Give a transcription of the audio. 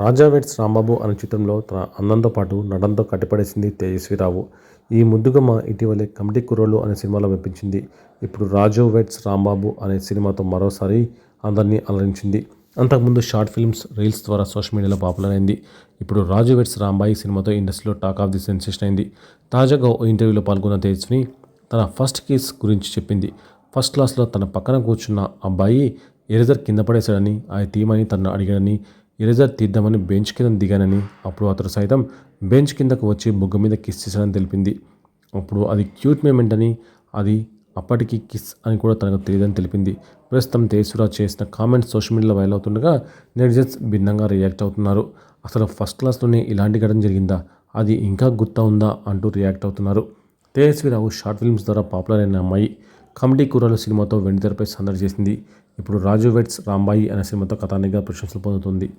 రాజా vets Rambabu అనే చిత్రంలో తన అందంతో పాటు నటనతో కట్టిపడేసింది తేజస్విరావు. ఈ ముద్దుగమ్మ ఇటీవలే కమిటీ కుర్రోళ్ళు అనే సినిమాలో మెప్పించింది. ఇప్పుడు రాజు వెట్స్ రాంబాబు అనే సినిమాతో మరోసారి అందరినీ అలరించింది. అంతకుముందు షార్ట్ ఫిల్మ్స్ రీల్స్ ద్వారా సోషల్ మీడియాలో పాపులర్ అయింది ఇప్పుడు రాజు వెట్స్ రాంబాయి సినిమాతో ఇండస్ట్రీలో టాక్ ఆఫ్ ది సెన్సేషన్ అయింది. తాజాగా ఓ ఇంటర్వ్యూలో పాల్గొన్న తేజస్విని తన ఫస్ట్ కేస్ గురించి చెప్పింది. ఫస్ట్ క్లాస్లో తన పక్కన కూర్చున్న అబ్బాయి ఎరేజర్ కింద పడేశాడని ఆ టీమని తనను అడిగాడని ఇరేజర్ తీద్దామని బెంచ్ కింద దిగానని అప్పుడు అతడు సైతం బెంచ్ కిందకు వచ్చి బుగ్గ మీద కిస్ చేశాడని తెలిపింది. అప్పుడు అది క్యూట్ మూమెంట్ అని అది అప్పటికి కిస్ అని కూడా తనకు తెలియదని తెలిపింది. ప్రస్తుతం తేజస్వరావు చేసిన కామెంట్స్ సోషల్ మీడియాలో వైరల్ అవుతుండగా నెటిజన్స్ భిన్నంగా రియాక్ట్ అవుతున్నారు. అసలు ఫస్ట్ క్లాస్లోనే ఇలాంటి ఘటన జరిగిందా? అది ఇంకా గుర్తా ఉందా? అంటూ రియాక్ట్ అవుతున్నారు. తేజస్వీరావు షార్ట్ ఫిల్మ్స్ ద్వారా పాపులర్ అయిన అమ్మాయి కమిటీ కూరలు సినిమాతో వెండితెరపై సందడి చేసింది. ఇప్పుడు రాజు వెట్స్ రాంబాయి అనే సినిమాతో కథానిగా ప్రశంసలు పొందుతుంది.